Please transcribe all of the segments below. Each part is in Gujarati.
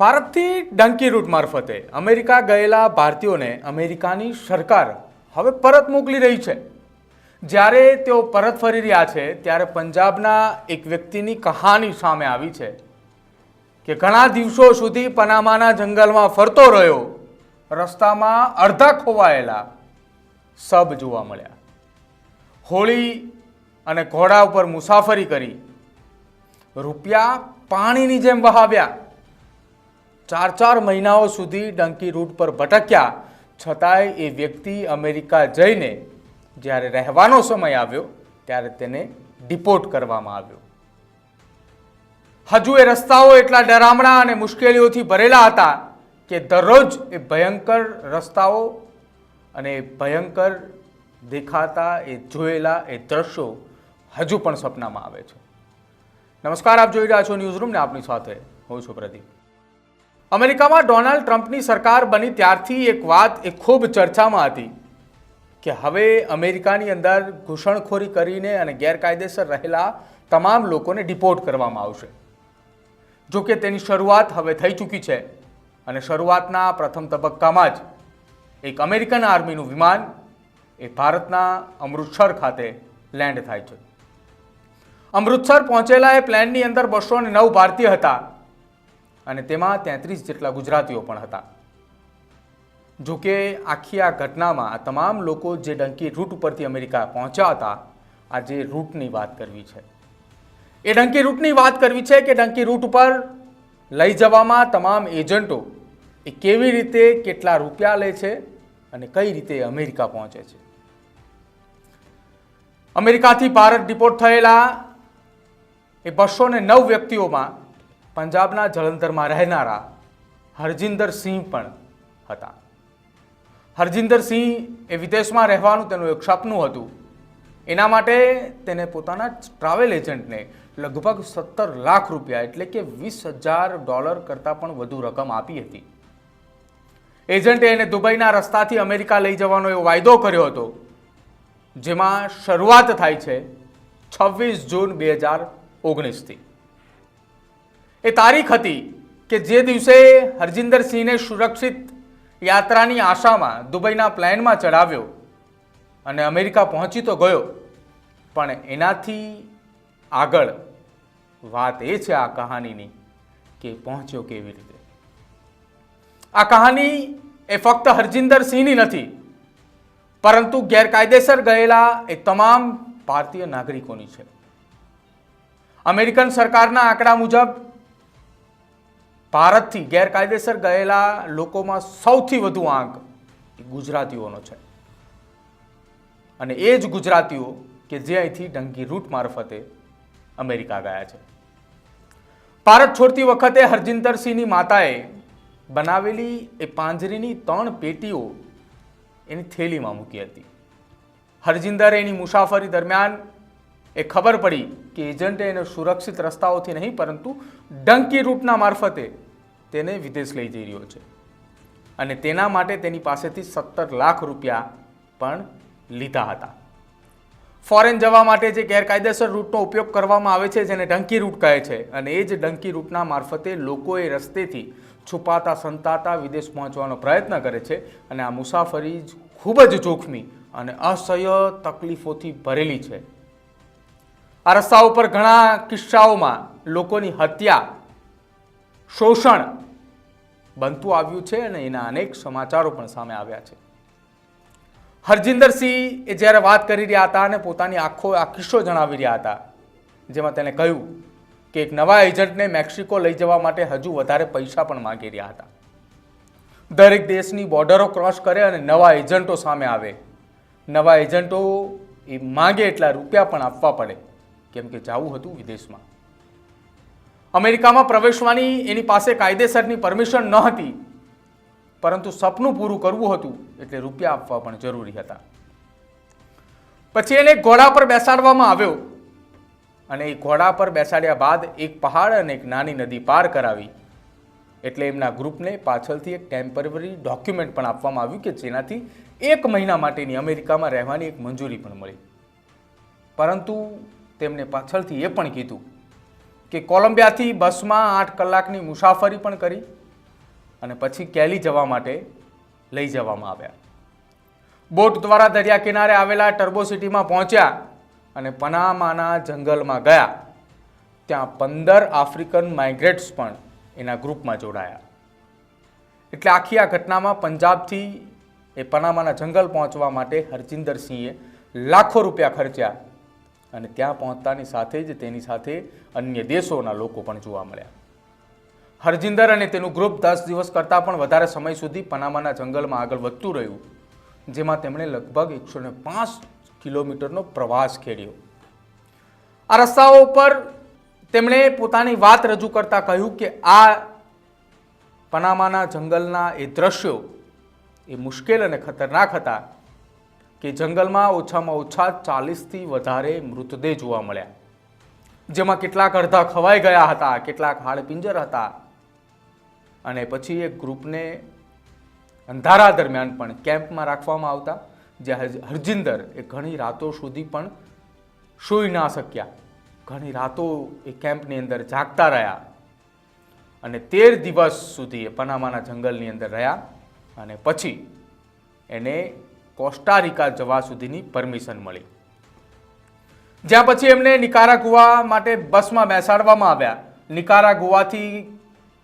ભારતથી ડંકી રૂટ મારફતે અમેરિકા ગયેલા ભારતીયોને અમેરિકાની સરકાર હવે પરત મોકલી રહી છે. જ્યારે તેઓ પરત ફરી રહ્યા છે, ત્યારે પંજાબના એક વ્યક્તિની કહાની સામે આવી છે કે ઘણા દિવસો સુધી પનામાના જંગલમાં ફરતો રહ્યો, રસ્તામાં અડધા ખોવાયેલા સબ જોવા મળ્યા. હોળી અને ઘોડા ઉપર મુસાફરી કરી, રૂપિયા પાણીની જેમ વહાવ્યા. ચાર ચાર મહિનાઓ સુધી ડંકી રૂટ પર ભટક્યા. છતાંય એ વ્યક્તિ અમેરિકા જઈને જ્યારે રહેવાનો સમય આવ્યો, ત્યારે તેને ડિપોર્ટ કરવામાં આવ્યો. હજુ એ રસ્તાઓ એટલા ડરામણા અને મુશ્કેલીઓથી ભરેલા હતા કે દરરોજ એ ભયંકર રસ્તાઓ અને ભયંકર દેખાતા, એ જોયેલા, એ દ્રશ્યો હજુ પણ સપનામાં આવે છે. નમસ્કાર, આપ જોઈ રહ્યા છો ન્યૂઝ રૂમ આપની સાથે હું છું પ્રદીપ. અમેરિકામાં ડોનાલ્ડ ટ્રમ્પની સરકાર બની ત્યારથી એક વાત એ ખૂબ ચર્ચામાં હતી કે હવે અમેરિકાની અંદર ઘૂસણખોરી કરીને અને ગેરકાયદેસર રહેલા તમામ લોકોને ડિપોર્ટ કરવામાં આવશે. જો કે તેની શરૂઆત હવે થઈ ચૂકી છે અને શરૂઆતના પ્રથમ તબક્કામાં જ એક અમેરિકન આર્મીનું વિમાન એ ભારતના અમૃતસર ખાતે લેન્ડ થાય છે. અમૃતસર પહોંચેલા એ પ્લેનની અંદર બસો નવ ભારતીય હતા. અને તેમાં તેત્રીસ જેટલા ગુજરાતીઓ પણ હતા. જો કે આખી આ ઘટનામાં તમામ લોકો જે ડંકી રૂટ ઉપરથી અમેરિકા પહોંચ્યા હતા આ જે રૂટની વાત કરવી છે. એ ડંકી રૂટની વાત કરવી છે કે ડંકી રૂટ ઉપર લઈ જવામાં તમામ એજન્ટો એ કેવી રીતે કેટલા રૂપિયા લે છે અને કઈ રીતે અમેરિકા પહોંચે છે. અમેરિકાથી ભારત ડિપોર્ટ થયેલા એ બસો ને નવ વ્યક્તિઓમાં પંજાબના જલંધરમાં રહેનારા હરજિંદર સિંહ પણ હતા. હરજિંદર સિંહ એ વિદેશમાં રહેવાનું તેનું એક સપનું હતું. એના માટે તેને પોતાના ટ્રાવેલ એજન્ટને લગભગ સત્તર લાખ રૂપિયા એટલે કે વીસ હજાર ડોલર કરતાં પણ વધુ રકમ આપી હતી. એજન્ટે એને દુબઈના રસ્તાથી અમેરિકા લઈ જવાનો એવો વાયદો કર્યો હતો, જેમાં શરૂઆત થાય છે છવ્વીસ જૂન બે હજાર ઓગણીસથી. એ તારીખ હતી કે જે દિવસે હરજિંદરસિંહને સુરક્ષિત યાત્રાની આશામાં દુબઈના પ્લેનમાં ચડાવ્યો અને અમેરિકા પહોંચી તો ગયો. પણ એનાથી આગળ વાત એ છે આ કહાનીની કે પહોંચ્યો કેવી રીતે. આ કહાની એ ફક્ત હરજિંદર સિંહની નથી, પરંતુ ગેરકાયદેસર ગયેલા એ તમામ ભારતીય નાગરિકોની છે. અમેરિકન સરકારના આંકડા મુજબ ભારતથી ગેરકાયદેસર ગયેલા લોકોમાં સૌથી વધુ આંક ગુજરાતીઓનો છે. અને એ જ ગુજરાતીઓ કે જે અહીંથી ડંકી રૂટ મારફતે અમેરિકા ગયા છે. ભારત છોડતી વખતે હરજિંદરસિંહની માતાએ બનાવેલી એ પાંજરીની ત્રણ પેટીઓ એની થેલીમાં મૂકી હતી. હરજિંદરે એની મુસાફરી દરમિયાન એ ખબર પડી કે એજન્ટે એને સુરક્ષિત રસ્તાઓથી નહીં, પરંતુ ડંકી રૂટના મારફતે તેને વિદેશ લઈ જઈ રહ્યો છે. અને તેના માટે તેની પાસેથી સત્તર લાખ રૂપિયા પણ લીધા હતા. ફોરેન જવા માટે જે ગેરકાયદેસર રૂટનો ઉપયોગ કરવામાં આવે છે, જેને ડંકી રૂટ કહે છે, અને એ જ ડંકી રૂટના મારફતે લોકો એ રસ્તેથી છુપાતા, સંતાતા વિદેશ પહોંચવાનો પ્રયત્ન કરે છે, અને આ મુસાફરી ખૂબ જ જોખમી અને અસહ્ય તકલીફોથી ભરેલી છે. આ રસ્તા ઉપર ઘણા કિસ્સાઓમાં લોકોની હત્યા, શોષણ બનતું આવ્યું છે અને એના અનેક સમાચારો પણ સામે આવ્યા છે. હરજિંદરસિંહ એ જ્યારે વાત કરી રહ્યા હતા અને પોતાની આખો, આ કિસ્સો જણાવી રહ્યા હતા, જેમાં તેને કહ્યું કે એક નવા એજન્ટને મેક્સિકો લઈ જવા માટે હજુ વધારે પૈસા પણ માંગી રહ્યા હતા. દરેક દેશની બોર્ડરો ક્રોસ કરે અને નવા એજન્ટો સામે આવે. નવા એજન્ટો એ માંગે એટલા રૂપિયા પણ આપવા પડે. કેમ કે જવું હતું વિદેશમાં. અમેરિકામાં પ્રવેશવાની એની પાસે કાયદેસરની પરમિશન ન હતી, પરંતુ સપનું પૂરું કરવું હતું એટલે રૂપિયા આપવા પણ જરૂરી હતા. પછી એને ઘોડા પર બેસાડવામાં આવ્યો અને એ ઘોડા પર બેસાડ્યા બાદ એક પહાડ અને એક નાની નદી પાર કરાવી. એટલે એમના ગ્રુપને પાછળથી એક ટેમ્પરરી ડોક્યુમેન્ટ પણ આપવામાં આવ્યું કે જેનાથી એક મહિના માટેની અમેરિકામાં રહેવાની એક મંજૂરી પણ મળી. પરંતુ તેમણે પાછળથી એ પણ કીધું કે કોલંબિયાથી બસમાં આઠ કલાકની મુસાફરી પણ કરી અને પછી કેલી જવા માટે લઈ જવામાં આવ્યા. બોટ દ્વારા દરિયા કિનારે આવેલા ટર્બો સિટીમાં પહોંચ્યા અને પનામાના જંગલમાં ગયા. ત્યાં પંદર આફ્રિકન માઇગ્રેટ્સ પણ એના ગ્રુપમાં જોડાયા. એટલે આખી આ ઘટનામાં પંજાબથી એ પનામાના જંગલ પહોંચવા માટે હરજિંદર સિંહે લાખો રૂપિયા ખર્ચ્યા. અને ત્યાં પહોંચતાની સાથે જ તેની સાથે અન્ય દેશોના લોકો પણ જોવા મળ્યા. હરજિંદર અને તેનું ગ્રુપ દસ દિવસ કરતાં પણ વધારે સમય સુધી પનામાના જંગલમાં આગળ વધતું રહ્યું, જેમાં તેમણે લગભગ એકસો ને પાંચ કિલોમીટરનો પ્રવાસ ખેડ્યો. આ રસ્તાઓ પર તેમણે પોતાની વાત રજૂ કરતા કહ્યું કે આ પનામાના જંગલના એ દ્રશ્યો એ મુશ્કેલ અને ખતરનાક હતા. કે જંગલમાં ઓછામાં ઓછા ચાલીસથી વધારે મૃતદેહ જોવા મળ્યા. જેમાં કેટલાક અડધા ખવાઈ ગયા હતા, કેટલાક હાડપિંજર હતા. અને પછી એ ગ્રુપને અંધારા દરમિયાન પણ કેમ્પમાં રાખવામાં આવતા જે હરજિંદર એ ઘણી રાતો સુધી પણ સૂઈ ના શક્યા. ઘણી રાતો એ કેમ્પની અંદર જાગતા રહ્યા. અને તેર દિવસ સુધી એ પનામાના જંગલની અંદર રહ્યા. અને પછી એને કોસ્ટારિકા જવા સુધીની પરમિશન મળી. જ્યાં પછી એમને નિકારાગુવા માટે બસમાં બેસાડવામાં આવ્યા. નિકારાગુવાથી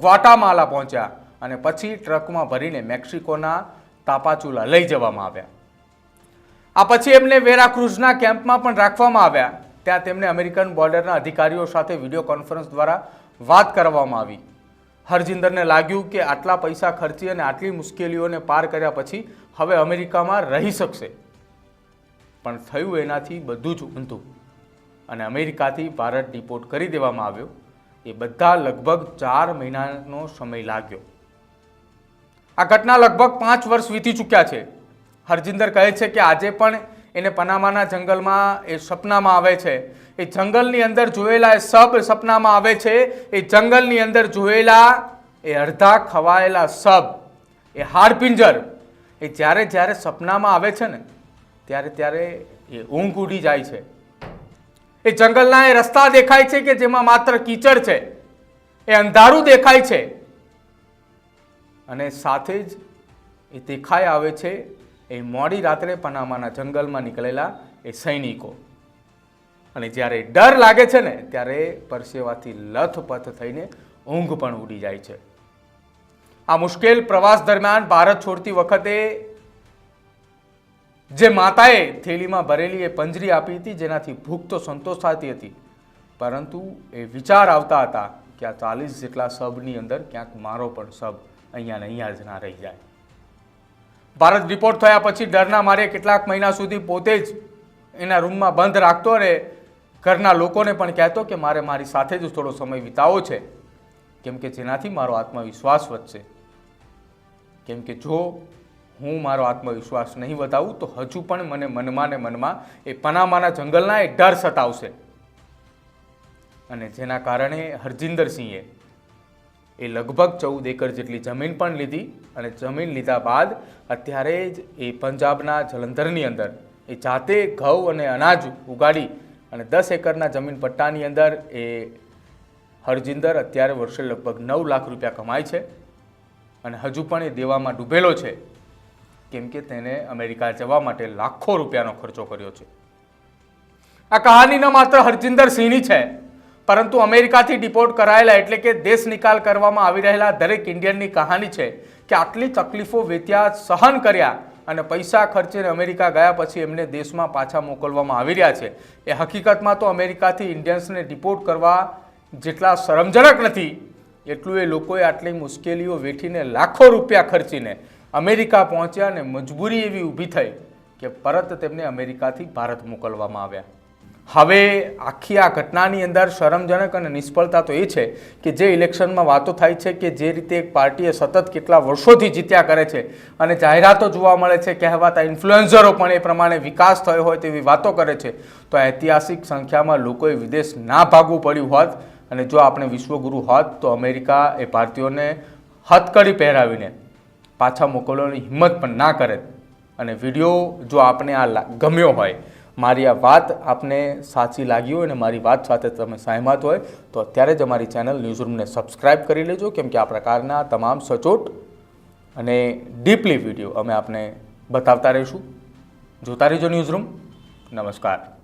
ગ્વાટામાલા પહોંચ્યા અને પછી ટ્રકમાં ભરીને મેક્સિકોના તાપાચુલા લઈ જવામાં આવ્યા. આ પછી એમને વેરાક્રુઝના કેમ્પમાં પણ રાખવામાં આવ્યા. ત્યાં તેમને અમેરિકન બોર્ડરના અધિકારીઓ સાથે વીડિયો કોન્ફરન્સ દ્વારા વાત કરવામાં આવી. હરજિંદરને લાગ્યું કે આટલા પૈસા ખર્ચી અને આટલી મુશ્કેલીઓને પાર કર્યા પછી હવે અમેરિકામાં રહી શકશે. પણ થયું એનાથી બધું જ ઊંધું. અને અમેરિકાથી ભારત ડિપોર્ટ કરી દેવામાં આવ્યો. એ બધા લગભગ ચાર મહિનાનો સમય લાગ્યો. આ ઘટના લગભગ પાંચ વર્ષ વીતી ચૂક્યા છે. હરજિંદર કહે છે કે આજે પણ એને પનામાના જંગલમાં, એ સપનામાં આવે છે. એ જંગલની અંદર જોયેલા એ સબ સપનામાં આવે છે. એ જંગલની અંદર જોયેલા એ અડધા ખવાયેલા સબ. એ હાડપિંજર. એ જ્યારે જ્યારે સપનામાં આવે છે ને, ત્યારે ત્યારે એ ઊંઘ ઉડી જાય છે. એ જંગલના એ રસ્તા દેખાય છે કે જેમાં માત્ર કીચડ છે. એ અંધારું દેખાય છે. અને સાથે જ એ દેખાઈ આવે છે એ મોડી રાત્રે પનામાના જંગલમાં નીકળેલા એ સૈનિકો. અને જ્યારે ડર લાગે છે ને, ત્યારે પરસેવાથી લથપથ થઈને ઊંઘ પણ ઉડી જાય છે. આ મુશ્કેલ પ્રવાસ દરમિયાન ભારત છોડતી વખતે જે માતાએ થેલીમાં ભરેલી એ પંજરી આપી હતી, જેનાથી ભૂખ તો સંતોષ થતી હતી. પરંતુ એ વિચાર આવતા હતા કે આ ચાલીસ જેટલા સબની અંદર ક્યાંક મારો પણ સબ અહીંયા ને અહીંયા જ ના રહી જાય. ભારત રિપોર્ટ થયા પછી ડરના મારે કેટલાક મહિના સુધી પોતે જ એના રૂમમાં બંધ રાખતો અને ઘરના લોકોને પણ કહેતો કે મારે મારી સાથે જ થોડો સમય વિતાવો છે. કેમ કે જેનાથી મારો આત્મવિશ્વાસ વધશે. કેમ કે જો હું મારો આત્મવિશ્વાસ નહીં વધાવું તો હજુ પણ મને મનમાં ને મનમાં એ પનામાના જંગલના એ ડર સતાવશે. અને જેના કારણે હરજિંદર સિંહે એ લગભગ ચૌદ એકર જેટલી જમીન પણ લીધી અને જમીન લીધા બાદ અત્યારે જ એ પંજાબના જલંધરની અંદર એ જાતે ઘઉં અને અનાજ ઉગાડી અને દસ એકરના જમીન પટ્ટાની અંદર એ હરજિંદર અત્યારે વર્ષે લગભગ નવ લાખ રૂપિયા કમાય છે અને હજુ પણ એ દેવામાં ડૂબેલો છે. કેમ કે તેને અમેરિકા જવા માટે લાખો રૂપિયાનો ખર્ચો કર્યો છે. આ કહાની ન માત્ર હરજિંદર સિંહની છે પરંતુ અમેરિકાથી ડિપોર્ટ કરાયેલા એટલે કે દેશ નિકાલ કરવામાં આવી રહેલા દરેક ઇન્ડિયનની કહાની છે કે આટલી તકલીફો વેત્યા સહન કર્યા અને પૈસા ખર્ચીને અમેરિકા ગયા પછી એમને દેશમાં પાછા મોકલવામાં આવી રહ્યા છે. એ હકીકતમાં તો અમેરિકાથી ઇન્ડિયન્સને ડિપોર્ટ કરવા જેટલા શરમજનક નથી, એટલું એ લોકોએ આટલી મુશ્કેલીઓ વેઠીને લાખો રૂપિયા ખર્ચીને અમેરિકા પહોંચ્યા અને મજબૂરી એવી ઊભી થઈ કે પરત તેમને અમેરિકાથી ભારત મોકલવામાં આવ્યા. હવે આખી આ ઘટનાની અંદર શરમજનક અને નિષ્ફળતા તો એ છે કે જે ઇલેક્શનમાં વાતો થાય છે કે જે રીતે એક પાર્ટીએ સતત કેટલા વર્ષોથી જીત્યા કરે છે અને જાહેરાતો જોવા મળે છે, કહેવાતા ઇન્ફ્લુએન્સરો પણ એ પ્રમાણે વિકાસ થયો હોય તેવી વાતો કરે છે, તો ઐતિહાસિક સંખ્યામાં લોકોએ વિદેશ ના ભાગવું પડ્યું હોત અને જો આપણે વિશ્વગુરુ હોત તો અમેરિકા એ ભારતીયોને હથકડી પહેરાવીને પાછા મોકલવાની હિંમત પણ ના કરે. અને વીડિયો જો આપણે આ ગમ્યો હોય મારી આ વાત આપને સાચી લાગી હોય અને મારી વાત સાથે તમે સહેમત હોય, તો અત્યારે જ અમારી ચેનલ ન્યૂઝરૂમને સબસ્ક્રાઇબ કરી લેજો, કેમ કે આ પ્રકારના તમામ સચોટ અને ડીપલી વીડિયો અમે આપને બતાવતા રહીશું. જોતા રહેજો ન્યૂઝરૂમ નમસ્કાર.